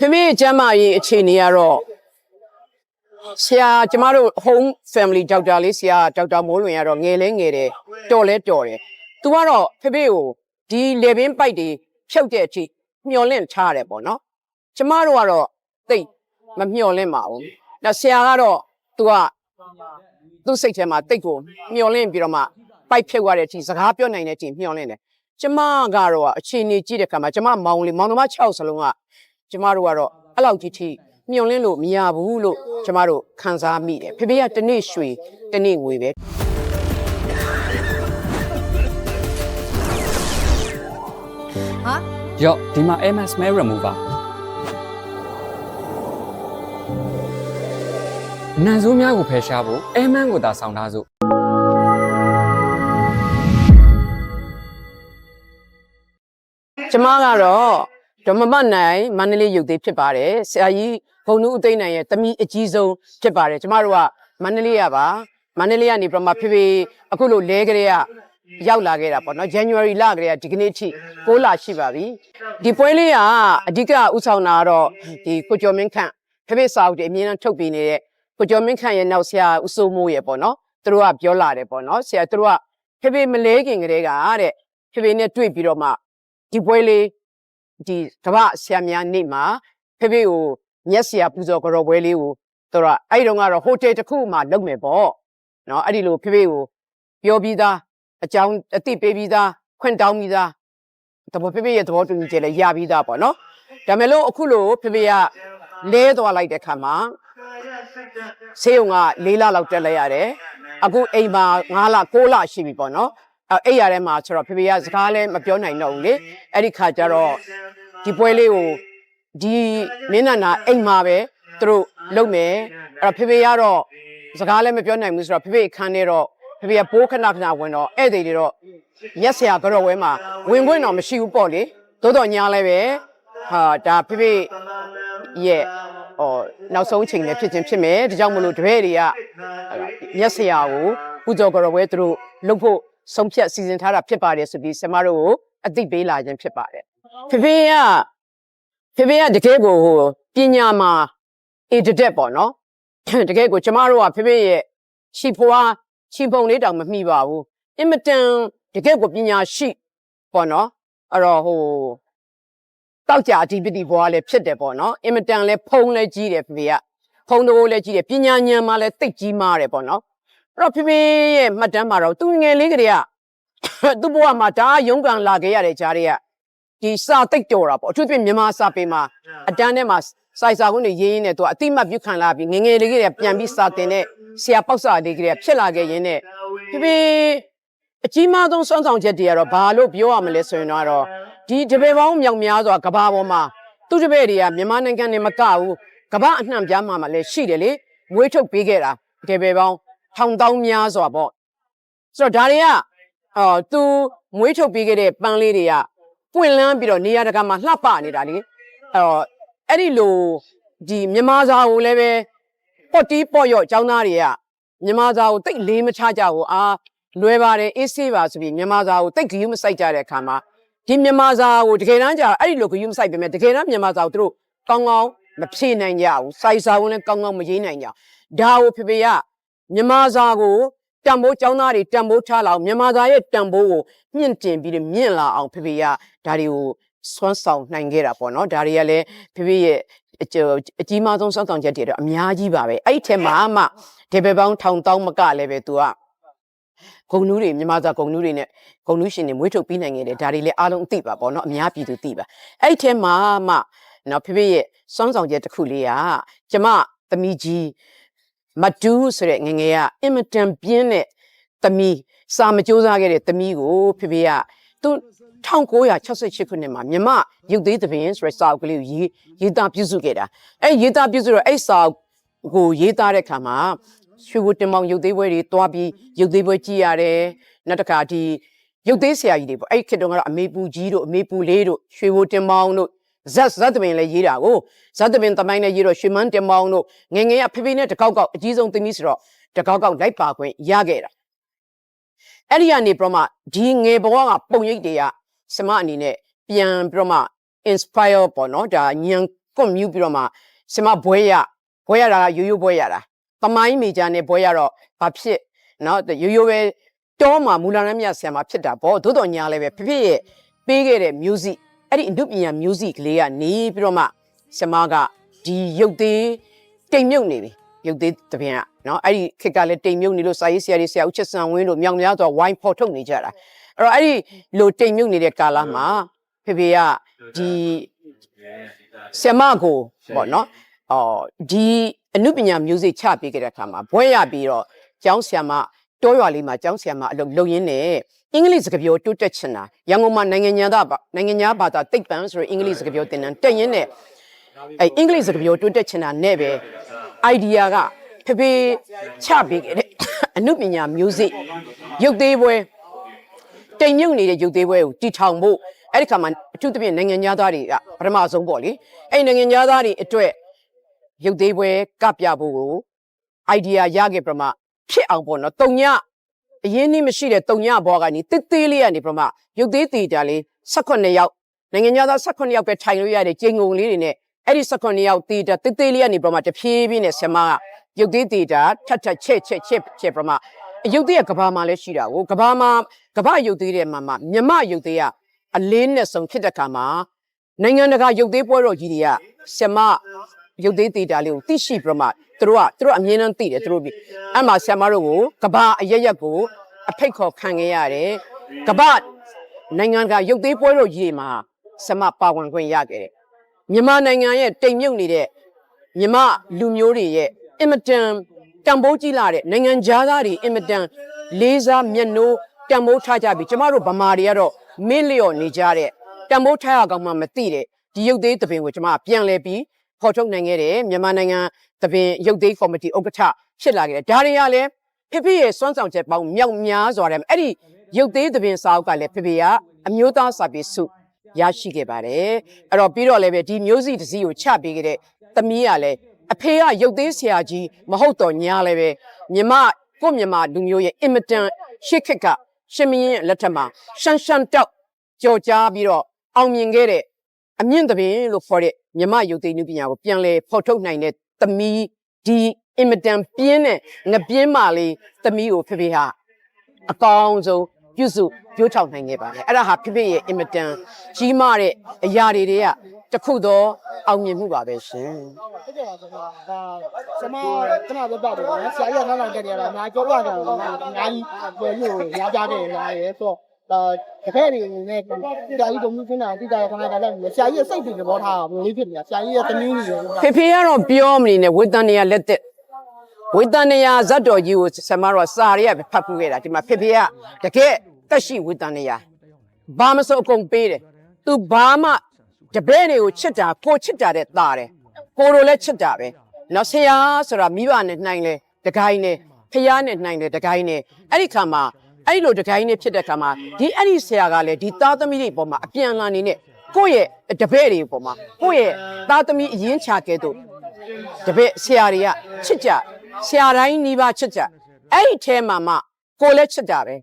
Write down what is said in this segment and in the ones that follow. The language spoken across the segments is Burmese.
ဖေဖေကျမ်းမာရေးအခြေအနေကတော့ဆရာကျမတို့ home family ဒေါက်တာလေးဆရာဒေါက်တာမိုးလွင်ကတော့ငယ်လဲငယ်တယ်တော်လဲတော်တယ်။ तू ကတော့ဖေဖေကိုဒီလေပင်ပိုက်တွေဖြုတ်တဲ့အထိမျောလင့်ထားရတယ်ပေါ့နော်။ကျမတို့ကတော့သိပ်မမျောလင့်ပါဘူး။ဒါဆရာကတော့ तू ကသူ့စိတ်ထဲမှာတိတ်ကိုမျောလင့်ပြီးတော့မှပိုက်ဖြုတ်ရတဲ့အထိစကားပြောနိုင်တဲ့အထိမျောလင့်တယ်။ကျမကတော့အခြေအနေကြည့်တဲ့အခါမှာကျမမောင်လေးမောင်နှမ6စလုံးက ကျမတို့ကတော့အဲ့လောက်ကြီးထိမျောလင်းလို့မရဘူးလို့ကျမတို့ခံစားမိတယ်ဖေဖေကတစ်နေ့ရွှေတစ်နေ့ငွေပဲဟာရော့ဒီမှာ MS Mail Remover နန်ဆိုးများကိုဖယ်ရှားဖို့ Aman ကိုသာဆောင်ထားစို့ကျမကတော့ ဒေါ်မမနိုင်မန္တလေးရုပ်သေးဖြစ်ပါတယ်ဆရာကြီးဘုံနုအသိန်းနိုင်ရဲ့တမိအကြီးဆုံးဖြစ်ပါတယ်ကျမတို့ကမန္တလေးရပါမန္တလေးကနေပြမဖေဖေအခုလိုလဲကလေးကရောက်လာခဲ့တာပေါ့နော် January လကလေးကဒီကနေ့ထိ6လရှိပါပြီဒီပွဲလေးကအဓိကဥဆောင်တာကတော့ဒီကိုကျော်မင်းခန့်ဖေဖေစာအုပ်တွေအမြင်နဲ့ထုတ်ပြနေတဲ့ကိုကျော်မင်းခန့်ရဲ့နောက်ဆရာဦးစိုးမိုးရဲ့ပေါ့နော်သူတို့ကပြောလာတယ်ပေါ့နော်ဆရာသူတို့ကဖေဖေမလဲခင်ကလေးကတဲ့ဖေဖေနဲ့တွေ့ပြီးတော့မှဒီပွဲလေး ဒီကမ္ဘာဆရာများနေ့မှာဖေဖေကိုမျက်ဆရာပူဇော်ကြော်ပွဲလေးကိုသူတို့ကအဲ့ဒီတော့ကတော့ဟိုတယ်တစ်ခုမှလုပ်မယ်ပေါ့နော်အဲ့ဒီလိုဖေဖေကိုပြောပြီးသားအကြောင်းအသိပေးပြီးသားခွင့်တောင်းပြီးသားတဘောဖေဖေရဲ့သဘောတူညီချက်လည်းရပြီးသားပေါ့နော်ဒါမဲ့လို့အခုလိုဖေဖေကလဲသွားလိုက်တဲ့ခါမှာဆေးရုံက၄လလောက်တက်လိုက်ရတယ်အခုအိမ်မှာ9လ6လရှိပြီပေါ့နော် အဲ့အိမ်ရထဲမှာဆိုတော့ဖေဖေကစကားလည်းမပြောနိုင်တော့ဘူးလေအဲ့ဒီခါကျတော့ဒီပွဲလေးကိုဒီမင်းနန္ဒာအိမ်မှာပဲသူတို့လုပ်မယ်အဲ့တော့ဖေဖေကတော့စကားလည်းမပြောနိုင်ဘူးဆိုတော့ဖေဖေအခန်းထဲတော့ဖေဖေကပိုးခဏခဏဝင်တော့ဧည့်သည်တွေတော့ရက်ဆရာကြော်ဝဲမှာဝင်ခွင့်တော့မရှိဘူးပေါ့လေသို့တော့ညာလည်းပဲဟာဒါဖေဖေရဲ့ဟောနောက်ဆုံးအချိန်လည်းဖြစ်ချင်းဖြစ်မယ်ဒါကြောင့်မလို့တပည့်တွေကရက်ဆရာကိုပူဇော်ကြော်ဝဲသူတို့လုပ်ဖို့ ဆုံးဖြတ်စီစဉ်ထားတာဖြစ်ပါတယ်ဆိုပြီးဆမတို့ကိုအသိပေးလာခြင်းဖြစ်ပါတယ်ဖေဖေကဖေဖေကတကယ်ကိုဟိုပညာမှာအေတတက်ပေါ့နော်တကယ်ကိုကျမတို့ကဖေဖေရဲ့ရှီဖွားချီပုံလေးတောင်မမိပါဘူးအင်မတန်တကယ်ကိုပညာရှိပေါ့နော်အဲ့တော့ဟိုတောက်ကြအဓိပတိဘွားလည်းဖြစ်တယ်ပေါ့နော်အင်မတန်လည်းဖုံးလည်းကြီးတယ်ဖေဖေကဖုံးတိုးလည်းကြီးတယ်ပညာဉာဏ်မှာလည်းသိပ်ကြီးမားတယ်ပေါ့နော် အဲ့တော့ဖေဖေရဲ့မှတ်တမ်းမှာတော့သူငယ်လေးကလေးကသူ့ဘဝမှာဒါရုန်းကန်လာခဲ့ရတဲ့ကြားတွေကဒီစာသိပ်တော်တာပေါ့အထူးသဖြင့်မြန်မာစာပေမှာအတန်းထဲမှာစိုက်စာကုန်းတွေရေးရင်းနဲ့သူကအတိမတ်ပြုခံလာပြီးငယ်ငယ်လေးကလေးကပြန်ပြီးစာတင်တဲ့ဆရာပေါက်စာလေးကလေးကဖြစ်လာခဲ့ရင်းနဲ့ဖေဖေအကြီးမားဆုံးစွမ်းဆောင်ချက်တွေကတော့ဘာလို့ပြောရမလဲဆိုရင်တော့ဒီတပည့်ပေါင်းမြောက်များစွာကဘာပေါ်မှာသူတပည့်တွေကမြန်မာနိုင်ငံနဲ့မကဘူးကဘာအနှံ့ပြားမှာမှလည်းရှိတယ်လေမွေးထုတ်ပေးခဲ့တာတပည့်ပေါင်း ထောင်တောင်းများစွာပေါ့ဆိုတော့ဒါတွေကအော်သူမွေးထုတ်ပေးခဲ့တဲ့ပန်းလေးတွေကပွင့်လန်းပြီးတော့နေရာတကာမှာလှပနေတာလေအော်အဲ့ဒီလိုဒီမြန်မာစာကိုလည်းပဲပေါ့တီးပေါ့ရော့ចောင်းသားတွေကမြန်မာစာကိုတိတ်လေးမချကြဘူးအာလွယ်ပါတယ်အေးဆေးပါဆိုပြီးမြန်မာစာကိုတိတ်ဂယုမစိုက်ကြတဲ့အခါမှာဒီမြန်မာစာကိုတကယ်တမ်းကျအဲ့ဒီလိုဂယုမစိုက်ပေမဲ့တကယ်တမ်းမြန်မာစာကိုသူတို့ကောင်းကောင်းမဖြေနိုင်ကြဘူးစိုက်စာဝင်လည်းကောင်းကောင်းမရေးနိုင်ကြဒါကိုဖေဖေက မြန်မာစာကိုတံမိုးចောင်းသားတွေတံမိုးထားလာအောင်မြန်မာစာရဲ့တံမိုးကိုမြင့်တင်ပြီးတော့မြင့်လာအောင်ဖေဖေကဒါတွေကိုစွမ်းဆောင်နိုင်ခဲ့တာပေါ့နော်ဒါတွေကလည်းဖေဖေရဲ့အကျအကြီးမားဆုံးစောင့်ဆောင်ချက်တွေတော့အများကြီးပါပဲအဲ့ဒီထဲမှာမှဒေဘယ်ပေါင်းထောင်တောင်းမကလည်းပဲ तू ကဂုံနူးတွေမြန်မာစာဂုံနူးတွေနဲ့ဂုံနူးရှင်တွေမွေးထုတ်ပြီးနိုင်ခဲ့တယ်ဒါတွေလည်းအားလုံးသိပါပေါ့နော်အများပြည်သူသိပါအဲ့ဒီထဲမှာမှနော်ဖေဖေရဲ့စောင့်ဆောင်ချက်တစ်ခုလေးကကျမသမီးကြီး မတူးဆိုတဲ့ငယ်ငယ်ကအင်မတန်ပြင်းတဲ့သမီးစာမကြိုးစားခဲ့တဲ့သမီးကိုဖေဖေကသူ1968ခုနှစ်မှာမြမရုပ်သေးသဘင်ဆိုတဲ့စာအုပ်ကလေးကိုရေးရေးသားပြုစုခဲ့တာအဲရေးသားပြုစုတော့အဲ့စာအုပ်ကိုရေးသားတဲ့ခါမှာရွှေဘုတင်မောင်ရုပ်သေးပွဲတွေတွားပြီးရုပ်သေးပွဲကြည့်ရတယ်နောက်တစ်ခါဒီရုပ်သေးဆရာကြီးတွေပေါ့အဲ့ခေတ်တုန်းကတော့အမေပူကြီးတို့အမေပူလေးတို့ရွှေဘုတင်မောင်တို့ ဇက်ဇက်တပင်လည်းရေးတာကိုဇက်တပင်တမိုင်းလည်းရေးတော့ရွှေမန်းတင်မောင်တို့ငယ်ငယ်ကဖေဖေနဲ့တကောက်ကောက်အကြီးဆုံးသမီးဆိုတော့တကောက်ကောက်လိုက်ပါခွင့်ရခဲ့တာအဲ့ဒီကနေပြမဒီငယ်ဘဝကပုံရိပ်တွေကစမအနေနဲ့ပြန်ပြမ inspire ပေါ့နော်ဒါညံကွန်မြူပြီးတော့မှဆင်မဘွဲရဘွဲရတာကရိုးရိုးဘွဲရတာတမိုင်းမေဂျာနဲ့ဘွဲရတော့ဘာဖြစ်နော်ရိုးရိုးပဲတောမှာမူလာရမ်းမြဆင်မဖြစ်တာပေါ့သို့တော်ညာလည်းပဲဖဖေရဲ့ပေးခဲ့တဲ့ music အဲ့ဒီအနုပညာ music ကလေးကနေပြီးတော့မှဆင်မကဒီရုပ်သေးတိမ်မြုပ်နေပြီရုပ်သေးတပင်ကနော်အဲ့ဒီခက်ကလည်းတိမ်မြုပ်နေလို့စာရေးဆရာတွေဆရာဦးချစ်စံဝင်းတို့မြောင်များဆိုဝိုင်းဖော်ထုတ်နေကြတာအဲ့တော့အဲ့ဒီလိုတိမ်မြုပ်နေတဲ့ကာလမှာဖေဖေကဒီဆင်မကိုပေါ့နော်အော်ဒီအနုပညာ music ချပေးခဲ့တဲ့အခါမှာဘွဲရပြီးတော့ကျောင်းဆရာမတောရွာလေးမှာကျောင်းဆရာမအလုပ်လုပ်ရင်းနဲ့ အင်္ဂလိပ်စကားပြောတိုးတက်ချင်တာရန်ကုန်မှာနိုင်ငံညာသားပါနိုင်ငံညာဘာသာတိတ်ပံဆိုရအင်္ဂလိပ်စကားပြောသင်တန်းတက်ရင်းနဲ့အဲအင်္ဂလိပ်စကားပြောတိုးတက်ချင်တာနဲ့ပဲ idea ကဖေဖေချပေးခဲ့တဲ့အနုပညာ music ရုပ်သေးပွဲတိမ်မြုပ်နေတဲ့ရုပ်သေးပွဲကိုတီထောင်ဖို့အဲ့ဒီခါမှာအထူးသဖြင့်နိုင်ငံသားတွေကပထမဆုံးပေါ့လေအဲ့ဒီနိုင်ငံသားတွေအတွက်ရုပ်သေးပွဲကပြဖို့ကို idea ရခဲ့ပြမဖြစ်အောင်ပေါ့နော်တုံည အရင်နှင်းမရှိတဲ့တုံညဘောကနေတစ်သေးလေးကနေပြမရုပ်သေးတည်ကြလေး18ယောက်နိုင်ငံသား18ယောက်ပဲထိုင်လို့ရတဲ့ကျင်းငုံလေးတွေနဲ့အဲ့ဒီ18ယောက်တည်တာတစ်သေးလေးကနေပြမတဖြည်းဖြည်းနဲ့ဆမကရုပ်သေးတည်တာထက်ထက်ချက်ချက်ချက်ချက်ပြမအရုပ်သေးကကဘာမှာလည်းရှိတာကိုကဘာမှာကဘာရုပ်သေးတဲ့မှာမှာမြမရုပ်သေးကအလေးနဲ့ဆုံးဖြစ်တဲ့ခါမှာနိုင်ငံတကာရုပ်သေးပွဲတော်ကြီးတွေကဆမရုပ်သေးသေးတာလေးကိုသိရှိပြမ သူတို့ကသူတို့အမြင်နဲ့သိတယ်သူတို့ပြီးအဲ့မှာဆရာမတို့ကိုကဘာအရက်ရက်ကိုအဖိတ်ခေါ်ခံခဲ့ရတယ်ကဘာနိုင်ငံကရုပ်သေးပွဲတော်ကြီးတွေမှာဆမပါဝင်ခွင့်ရခဲ့တယ်မြန်မာနိုင်ငံရဲ့တိမ်မြုပ်နေတဲ့မြန်မာလူမျိုးတွေရဲ့အင်မတန်တံပိုးကြီးလာတဲ့နိုင်ငံသားတွေအင်မတန်လေးစားမျက်နှိုးတံပိုးထားကြပြီကျမတို့ဗမာတွေကတော့မင်းလျော့နေကြတဲ့တံပိုးထားရကောင်မှမသိတဲ့ဒီရုပ်သေးသပင်ကိုကျမကပြန်လဲပြီး ဖော်ထုတ်နိုင်ခဲ့တယ်မြန်မာနိုင်ငံသပင်ရုပ်သိမ်းကော်မတီဥက္ကဋ္ဌဖြစ်လာခဲ့တယ်ဒါတွေကလည်းဖေဖေရဲ့စွမ်းဆောင်ချက်ပေါင်းမြောက်များစွာတယ်အဲ့ဒီရုပ်သိမ်းသပင်စာအုပ်ကလည်းဖေဖေကအမျိုးသားစာပေစုရရှိခဲ့ပါတယ်အဲ့တော့ပြီးတော့လည်းပဲဒီမျိုးစီတစ်စီးကိုချပေးခဲ့တဲ့သမီးကလည်းအဖေကရုပ်သိမ်းဆရာကြီးမဟုတ်တော့ညာလည်းပဲမြမကိုမြမလူမျိုးရဲ့အင်မတန်ရှစ်ခက်ကရှင်မင်းရဲ့လက်ထက်မှာရှန်ရှန်တောက်ကြော်ကြားပြီးတော့အောင်မြင်ခဲ့တဲ့ အမြင့်သဘင်လို့ခေါ်တဲ့မြမယုတ်သိနုပညာကိုပြန်လဲဖော်ထုတ်နိုင်တဲ့သမီးဒီအင်မတန်ပြင်းတဲ့ငပြင်းမာလေးသမီးကိုဖေဖေဟာအကောင်းဆုံးပြုစုပြိုးထောင်နိုင်ခဲ့ပါတယ်အဲ့ဒါဟာဖေဖေရဲ့အင်မတန်ကြီးမားတဲ့အရာတွေတွေကတစ်ခုသောအောင်မြင်မှုပါပဲရှင်ဟုတ်ကဲ့ပါဆရာဒါဆရာမခဏပဲပတ်တယ်နော်ဆရာကြီးကနောက်လိုက်တက်တယ်လားအများကြောက်ရတယ်အများကြီးပြောလို့ရကြတယ်လားရဲ့ဆို တော့တကယ်နေနဲ့ဆရာကြီးတို့မျိုးခင်းတာတိကျရခဏတာလည်းဆရာကြီးရဲ့စိတ်တွေသဘောထားတာဘယ်လိုလေးဖြစ်နေတာဆရာကြီးရဲ့တမျိုးကြီးရောဖေဖေကတော့ပြောမနေနဲ့ဝေတန်နေရလက်သက်ဝေတန်နေရဇတ်တော်ကြီးကိုဆမတော်စာရီကဖတ်ပူခဲ့တာဒီမှာဖေဖေကတကယ်တက်ရှိဝေတန်နေရဘာမစိုးအကုန်ပေးတယ်သူဘာမှတပည့်တွေကိုချစ်တာကိုချစ်တာတဲ့ตาတယ်ကိုလိုလည်းချစ်တာပဲနော်ဆရာဆိုတာမိဘနဲ့နှိုင်းလဲတကိုင်းနဲ့ဖះနဲ့နှိုင်းလဲတကိုင်းနဲ့အဲ့ဒီခါမှာ အဲ့ဒီလိုတကိုင်းနဲ့ဖြစ်တဲ့ခါမှာဒီအဲ့ဒီဆရာကလည်းဒီသားသမီးတွေပေါ်မှာအပြန်အလှန်နေနဲ့ကိုယ့်ရဲ့တပည့်တွေပေါ်မှာကိုယ့်ရဲ့သားသမီးအရင်ချကဲတော့တပည့်ဆရာတွေကချစ်ကြဆရာတိုင်းနှီးပါချစ်ကြအဲ့ဒီထဲမှာမှကိုလည်းချစ်ကြပဲ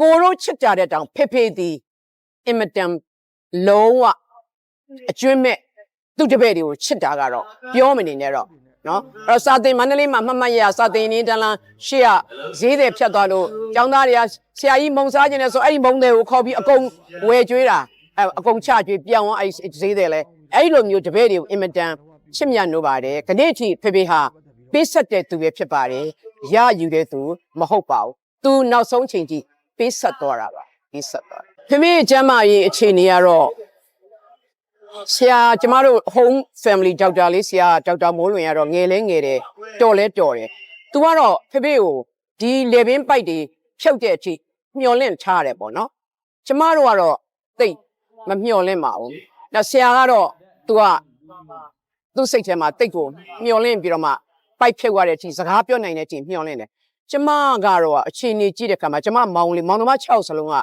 ကိုတို့ချစ်ကြတဲ့တောင်ဖေဖေသည်အင်မတန်လုံးဝအကျွမ်းမဲ့သူ့တပည့်တွေကိုချစ်တာကတော့ပြောမနေနဲ့တော့ နော်အဲ့တော့စာသင်မန္တလေးမှာမှတ်မှတ်ရစာသင်နေတန်းလန်းရှေ့ကဈေးတယ်ဖြတ်သွားလို့ကျောင်းသားတွေကဆရာကြီးမုံစားခြင်းနဲ့ဆိုအဲ့ဒီမုံတွေကိုခေါ်ပြီးအကုန်ဝယ်ကျွေးတာအဲ့အကုန်ချကျွေးပြောင်းအောင်အဲ့ဈေးတယ်လဲအဲ့ဒီလိုမျိုးတပည့်တွေကိုအင်မတန်ချစ်မြတ်နိုးပါတယ်ခနေ့အထိဖေဖေဟာပေးဆက်တဲ့သူပဲဖြစ်ပါတယ်ရယူတဲ့သူမဟုတ်ပါဘူးသူနောက်ဆုံးချိန်ကြီးပေးဆက်တော့တာပါပေးဆက်တော့ဖေဖေရဲ့ကျမ်းမာရေးအခြေအနေကတော့ ဆရာကျမတို့ home family ဒေါက်တာလေးဆရာဒေါက်တာမိုးလွင်ကတော့ငယ်လဲငယ်တယ်တော်လဲတော်တယ်သူကတော့ဖေဖေကိုဒီလေပင်ပိုက်တွေဖြုတ်တဲ့အထိမျောလင့်ထားရတယ်ပေါ့နော်ကျမတို့ကတော့သိပ်မမျောလင့်ပါဘူးဒါဆရာကတော့သူကသူ့စိတ်ထဲမှာတိတ်ကိုမျောလင့်ပြီးတော့မှပိုက်ဖြုတ်ရတဲ့အချိန်စကားပြောနိုင်တဲ့အချိန်မျောလင့်တယ်ကျမကတော့အခြေအနေကြည့်တဲ့ခါမှာကျမမောင်လေးမောင်နှမ6စလုံးက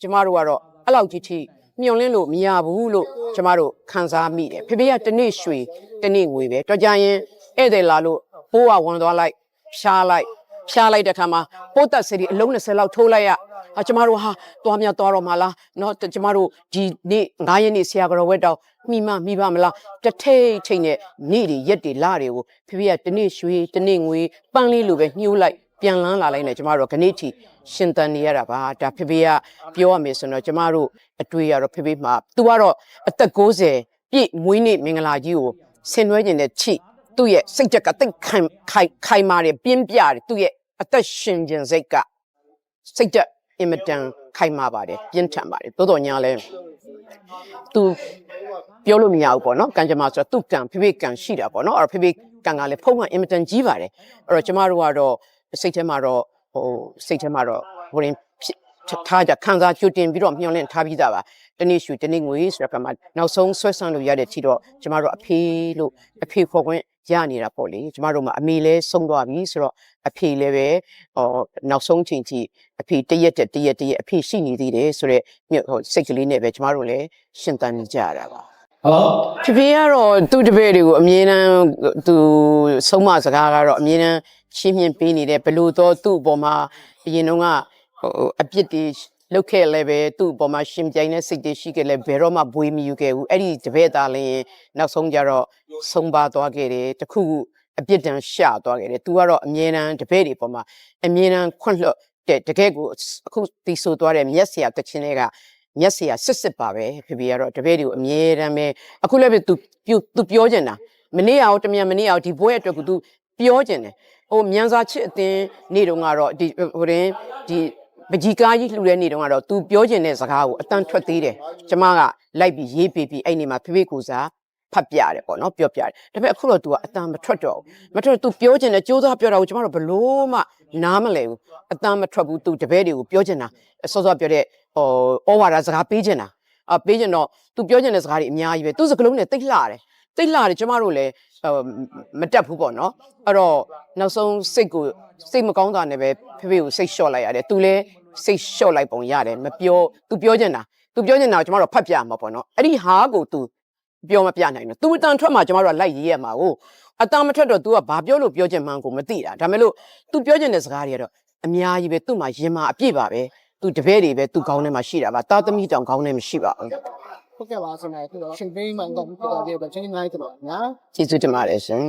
ကျမတို့ကတော့အဲ့လောက်ကြီးထိ မျောလင့်လို့မရဘူးလို့ကျမတို့ခံစားမိတယ်ဖေဖေကတနေ့ရွှေတနေ့ငွေပဲတော့ကြရင်ဧည့်သည်လာလို့ပိုးကဝင်သွားလိုက်ဖြားလိုက်ဖြားလိုက်တဲ့ခါမှာပိုးသက်စရီအလုံး20လောက်ထိုးလိုက်ရအာကျမတို့ဟာသွားမြတ်သွားတော့မလားနော်တကျမတို့ဒီနေ့9ရက်နေ့ဆရာကတော်ဝက်တော့မိမမိပါမလားတထိတ်ထိတ်နဲ့နေ့တွေရက်တွေလတွေကိုဖေဖေကတနေ့ရွှေတနေ့ငွေပန်းလေးလိုပဲညှိုးလိုက် ပြန်လန်းလာလိုက်နေကျမတို့ကနေ့ထိရှင်တန်နေရတာပါဒါဖေဖေကပြောရမယ်ဆိုတော့ကျမတို့အတွေ့ရတော့ဖေဖေမှာ तू ကတော့အသက်60ပြည့်မွေးနေ့မင်္ဂလာကြီးကိုဆင်နွှဲခြင်းနဲ့ချိသူ့ရဲ့စိတ်ချက်ကတိတ်ခိုင်ခိုင်ခိုင်မာတယ်ပြင်းပြတယ်သူ့ရဲ့အသက်ရှင်ခြင်းစိတ်ကစိတ်တက်အင်မတန်ခိုင်မာပါတယ်ပြင်းထန်ပါတယ်တိုးတော်ညာလဲသူပြောလို့မရဘူးပေါ့နော်ကံကြမ္မာဆိုတော့သူ့ကံဖိဖိကံရှိတာပေါ့နော်အဲ့တော့ဖိဖိကံကလည်းဖုံးကအင်မတန်ကြီးပါတယ်အဲ့တော့ကျမတို့ကတော့ စိတ်ထဲမှာတော့ဟိုစိတ်ထဲမှာတော့ဟိုရင်ဖြစ်ထားကြခံစားကြိုတင်ပြီးတော့မျှော်လင့်ထားပြီးသားပါတနေ့ရှူတနေ့ငွေဆိုတော့ကမှနောက်ဆုံးဆွဲဆန်းလို့ရတဲ့ထီတော့ကျမတို့အဖေလို့အဖေခေါ်ခွင့်ရနေတာပေါ့လေကျမတို့မှာအမေလဲဆုံးသွားပြီဆိုတော့အဖေလည်းပဲဟောနောက်ဆုံးချိန်ထိအဖေတရက်တက်တရက်တရက်အဖေရှိနေသေးတယ်ဆိုတော့ဟိုစိတ်ကလေးနဲ့ပဲကျမတို့လည်းရှင်သန်နေကြရတာပါ ဟုတ်ဖေဖေကတော့သူ့တပည့်တွေကိုအမြဲတမ်းသူဆုံးမစကားကတော့အမြဲတမ်းရှင်းမြင်ပေးနေတယ်ဘလို့တော့သူ့အပေါ်မှာအရင်တော့ကဟိုအပြစ်တွေလုတ်ခဲ့လည်းပဲသူ့အပေါ်မှာရှင်ပြိုင်တဲ့စိတ်တွေရှိခဲ့လည်းဘယ်တော့မှဘွေးမယူခဲ့ဘူးအဲ့ဒီတပည့်သားလည်းနောက်ဆုံးကြတော့ဆုံးပါသွားခဲ့တယ်တခုခုအပြစ်ဒဏ်ရှသွားခဲ့တယ်သူကတော့အမြဲတမ်းတပည့်တွေပေါ်မှာအမြဲတမ်းခွန့်လွတ်တဲ့တကယ်ကိုအခုတီးဆိုသွားတဲ့မျက်စရာတခြင်းတွေက မျက်စရာစစ်စစ်ပါပဲဖေဖေကတော့တပည့်တွေကိုအမြဲတမ်းပဲအခုလည်းပဲ तू ပြ तू ပြောကျင်တာမနေ့အောင်တမြန်မနေ့အောင်ဒီဘွဲအတွက်ကို तू ပြောကျင်တယ်ဟိုမြန်စာချစ်အတင်းနေ့တုန်းကတော့ဒီဟိုရင်ဒီပကြီးကားကြီးလှူတဲ့နေ့တုန်းကတော့ तू ပြောကျင်တဲ့စကားကိုအတန်ထွက်သေးတယ်ကျမကလိုက်ပြီးရေးပေးပြီးအဲ့နေမှာဖေဖေကိုစားဖတ်ပြတယ်ပေါ့နော်ပြောပြတယ်ဒါပေမဲ့အခုတော့ तू ကအတန်မထွက်တော့ဘူးမထွက် तू ပြောကျင်တယ်စူးစမ်းပြောတာကိုကျမတို့ဘလို့မှနားမလဲဘူးအတန်မထွက်ဘူး तू တပည့်တွေကိုပြောကျင်တာစောစောပြောတဲ့ဟို ဩဝါဒစကားပေးချင်တာအပေးချင်တော့သူပြောချင်တဲ့စကားတွေအများကြီးပဲသူစကလုံးနဲ့တိတ်လှတယ်တိတ်လှတယ်ကျမတို့လည်းမတက်ဘူးပေါ့နော်အဲ့တော့နောက်ဆုံးစိတ်ကိုစိတ်မကောင်းတာနဲ့ပဲဖေဖေကိုစိတ်လျှော့လိုက်ရတယ်သူလည်းစိတ်လျှော့လိုက်ပုံရတယ်မပြောသူပြောချင်တာသူပြောချင်တာကိုကျမတို့ဖတ်ပြမှာပေါ့နော်အဲ့ဒီဟာကိုသူပြောမပြနိုင်ဘူးသူအတန်ထွက်မှကျမတို့ကလိုက်ရေးရမှာကိုအတန်မထွက်တော့ तू ကဘာပြောလို့ပြောချင်မှန်းကိုမသိတာဒါမဲ့လို့ तू ပြောချင်တဲ့စကားတွေကတော့အများကြီးပဲသူ့မှာရင်မာအပြည့်ပါပဲ သူတပည့်တွေပဲသူခေါင်းထဲမှာရှိတာပါတာသမီတောင်ခေါင်းထဲမှာရှိပါဘူးဟုတ်ကဲ့ပါဆရာအခုတော့ရှင်ပေးမှန်တော့ပြတော့ပြတော့ချင်းငိုင်းတော့ညာကျေးဇူးတင်ပါတယ်ရှင်